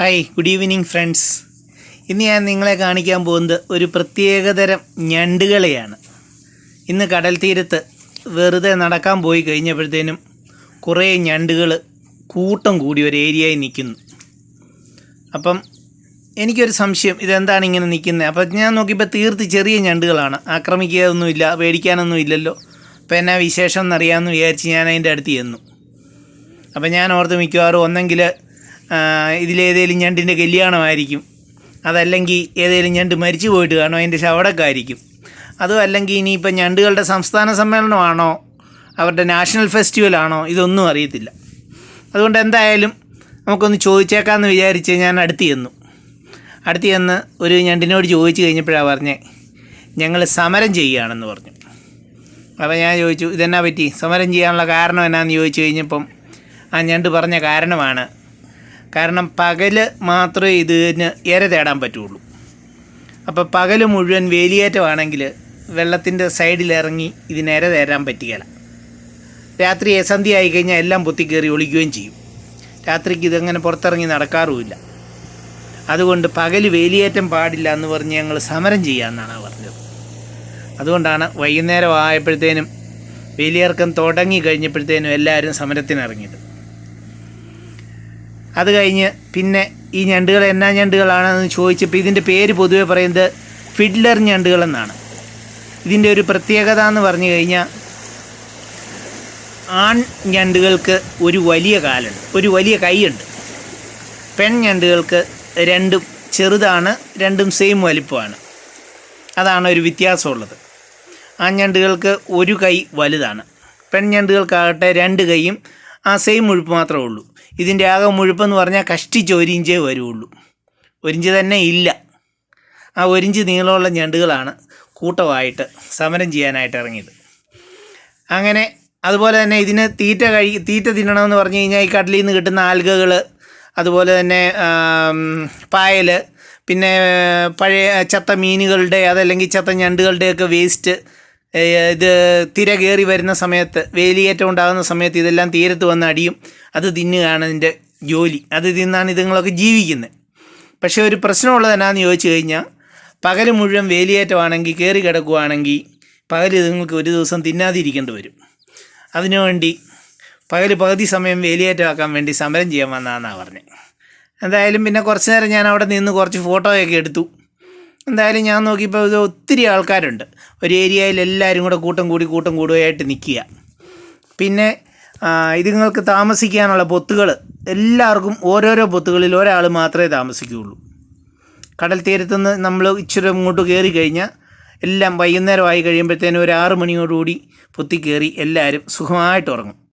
Hi good evening friends ഇന്ന് ഞാൻ നിങ്ങളെ കാണിക്കാൻ പോകുന്നത് ഒരു പ്രത്യേകതരം ഞണ്ടുകളെയാണ്. ഇന്ന് കടൽ തീരത്ത് വെറുതെ നടക്കാൻ പോയി കഴിഞ്ഞപ്പോഴത്തേനും കുറേ ഞണ്ടുകൾ കൂട്ടം കൂടി ഒരു ഏരിയയിൽ നിൽക്കുന്നു. അപ്പം എനിക്കൊരു സംശയം ഇതെന്താണ് ഇങ്ങനെ നിൽക്കുന്നത്? അപ്പം ഞാൻ നോക്കിയപ്പോൾ തീർത്ത് ചെറിയ ഞണ്ടുകളാണ്. ആക്രമിക്കുകയൊന്നുമില്ല പേടിക്കാനൊന്നും ഇല്ലല്ലോ. അപ്പം എന്നാ വിശേഷം എന്നറിയാമെന്ന് വിചാരിച്ച് ഞാൻ അതിന്റെ അടുത്ത് ചെന്നു. അപ്പം ഞാൻ ഓർത്ത് മിക്കവാറും ഒന്നെങ്കിൽ ഇതിലേതേലും ഞണ്ടിന്റെ കല്യാണമായിരിക്കും. അതല്ലെങ്കിൽ ഏതെങ്കിലും ഞണ്ട് മരിച്ചു പോയിട്ട് കാണും അതിന്റെ ശവടക്കായിരിക്കും. അതും അല്ലെങ്കിൽ ഇനിയിപ്പോൾ ഞണ്ടുകളുടെ സംസ്ഥാന സമ്മേളനമാണോ? അവരുടെ നാഷണൽ ഫെസ്റ്റിവലാണോ? ഇതൊന്നും അറിയത്തില്ല. അതുകൊണ്ട് എന്തായാലും നമുക്കൊന്ന് ചോദിച്ചേക്കാമെന്ന് വിചാരിച്ച് ഞാൻ അടുത്ത് ചെന്നു. അടുത്ത് ചെന്ന് ഒരു ഞണ്ടിനോട് ചോദിച്ചു കഴിഞ്ഞപ്പോഴാണ് പറഞ്ഞേ ഞങ്ങൾ സമരം ചെയ്യുകയാണെന്ന് പറഞ്ഞു. അപ്പോൾ ഞാൻ ചോദിച്ചു ഇതെന്നാ പറ്റി? സമരം ചെയ്യാനുള്ള കാരണം എന്നാന്ന് ചോദിച്ചു കഴിഞ്ഞപ്പം ആ ഞണ്ട് പറഞ്ഞ കാരണമാണ്. കാരണം പകൽ മാത്രമേ ഇതിന് ഇര തേടാൻ പറ്റുള്ളൂ. അപ്പോൾ പകൽ മുഴുവൻ വേലിയേറ്റമാണെങ്കിൽ വെള്ളത്തിന്റെ സൈഡിൽ ഇറങ്ങി ഇതിന് ഇര തേരാൻ പറ്റുകയില്ല. രാത്രി സന്ധ്യ ആയി കഴിഞ്ഞാൽ എല്ലാം പൊത്തിക്കേറി ഒളിക്കുകയും ചെയ്യും. രാത്രിക്ക് ഇതങ്ങനെ പുറത്തിറങ്ങി നടക്കാറുമില്ല. അതുകൊണ്ട് പകൽ വേലിയേറ്റം പാടില്ല എന്ന് പറഞ്ഞ് ഞങ്ങൾ സമരം ചെയ്യാമെന്നാണ് പറഞ്ഞത്. അതുകൊണ്ടാണ് വൈകുന്നേരം ആയപ്പോഴത്തേനും വേലിയേർക്കം തുടങ്ങി കഴിഞ്ഞപ്പോഴത്തേനും എല്ലാവരും സമരത്തിനിറങ്ങിയത്. അത് കഴിഞ്ഞ് പിന്നെ ഈ ഞണ്ടുകൾ എന്നാ ഞണ്ടുകളാണെന്ന് ചോദിച്ചപ്പോൾ ഇതിന്റെ പേര് പൊതുവെ പറയുന്നത് ഫിഡ്ലർ ഞണ്ടുകൾ എന്നാണ്. ഇതിന്റെ ഒരു പ്രത്യേകത എന്ന് പറഞ്ഞു കഴിഞ്ഞാൽ ആൺ ഞണ്ടുകൾക്ക് ഒരു വലിയ കാലുണ്ട് ഒരു വലിയ കൈയുണ്ട്. പെൺ ഞണ്ടുകൾക്ക് രണ്ടും ചെറുതാണ് രണ്ടും സെയിം വലിപ്പമാണ്. അതാണ് ഒരു വ്യത്യാസമുള്ളത്. ആൺ ഞണ്ടുകൾക്ക് ഒരു കൈ വലുതാണ്. പെൺ പെൺഞണ്ടുകൾക്കാകട്ടെ രണ്ട് കൈയും ആ സെയിം മുഴുപ്പ് മാത്രമേ ഉള്ളൂ. ഇതിന്റെ ആകെ മുഴുപ്പെന്ന് പറഞ്ഞാൽ കഷ്ടിച്ച് ഒരിഞ്ചേ വരുള്ളൂ. ഒരിഞ്ച് തന്നെ ഇല്ല. ആ ഒരിഞ്ച് നീളമുള്ള ഞണ്ടുകളാണ് കൂട്ടമായിട്ട് സമരം ചെയ്യാനായിട്ട് ഇറങ്ങിയത്. അങ്ങനെ അതുപോലെ തന്നെ ഇതിന് തീറ്റ കഴി തീറ്റ തിന്നണമെന്ന് പറഞ്ഞു കഴിഞ്ഞാൽ ഈ കടലിൽ നിന്ന് കിട്ടുന്ന ആൽഗകൾ അതുപോലെ തന്നെ പായൽ പിന്നെ പഴയ ചത്ത മീനുകളുടെ അതല്ലെങ്കിൽ ചത്ത ഞണ്ടുകളുടെയൊക്കെ വേസ്റ്റ് ഇത് തിര കയറി വരുന്ന സമയത്ത് വേലിയേറ്റം ഉണ്ടാകുന്ന സമയത്ത് ഇതെല്ലാം തീരത്ത് വന്ന് അടിയും. അത് തിന്നുകയാണ് ഇതിന്റെ ജോലി. അത് തിന്നാണ് ഇതുങ്ങളൊക്കെ ജീവിക്കുന്നത്. പക്ഷേ ഒരു പ്രശ്നമുള്ളത് എന്നാന്ന് ചോദിച്ചു കഴിഞ്ഞാൽ പകൽ മുഴുവൻ വേലിയേറ്റമാണെങ്കിൽ കയറി കിടക്കുവാണെങ്കിൽ പകൽ ഇതുങ്ങൾക്ക് ഒരു ദിവസം തിന്നാതിരിക്കേണ്ടി വരും. അതിനുവേണ്ടി പകൽ പകുതി സമയം വേലിയേറ്റമാക്കാൻ വേണ്ടി സമരം ചെയ്യാൻ വന്നതെന്നാണ് പറഞ്ഞത് എന്തായാലും പിന്നെ കുറച്ച് നേരം ഞാൻ അവിടെ നിന്ന് കുറച്ച് ഫോട്ടോയൊക്കെ എടുത്തു. എന്തായാലും ഞാൻ നോക്കിയപ്പോൾ ഇത് ഒത്തിരി ആൾക്കാരുണ്ട്. ഒരു ഏരിയയിൽ എല്ലാവരും കൂടെ കൂട്ടം കൂടി കൂട്ടം കൂടുകയായിട്ട് നിൽക്കുക. പിന്നെ ഇതുങ്ങൾക്ക് താമസിക്കാനുള്ള പൊത്തുകൾ എല്ലാവർക്കും ഓരോരോ പൊത്തുകളിൽ ഒരാൾ മാത്രമേ താമസിക്കുകയുള്ളൂ. കടൽ തീരത്തുനിന്ന് നമ്മൾ ഇച്ചിരി ഇങ്ങോട്ട് കയറി കഴിഞ്ഞാൽ എല്ലാം വൈകുന്നേരമായി കഴിയുമ്പോഴത്തേനും ഒരു ആറ് മണിയോടുകൂടി പൊത്തി കയറി എല്ലാവരും സുഖമായിട്ട് ഉറങ്ങും.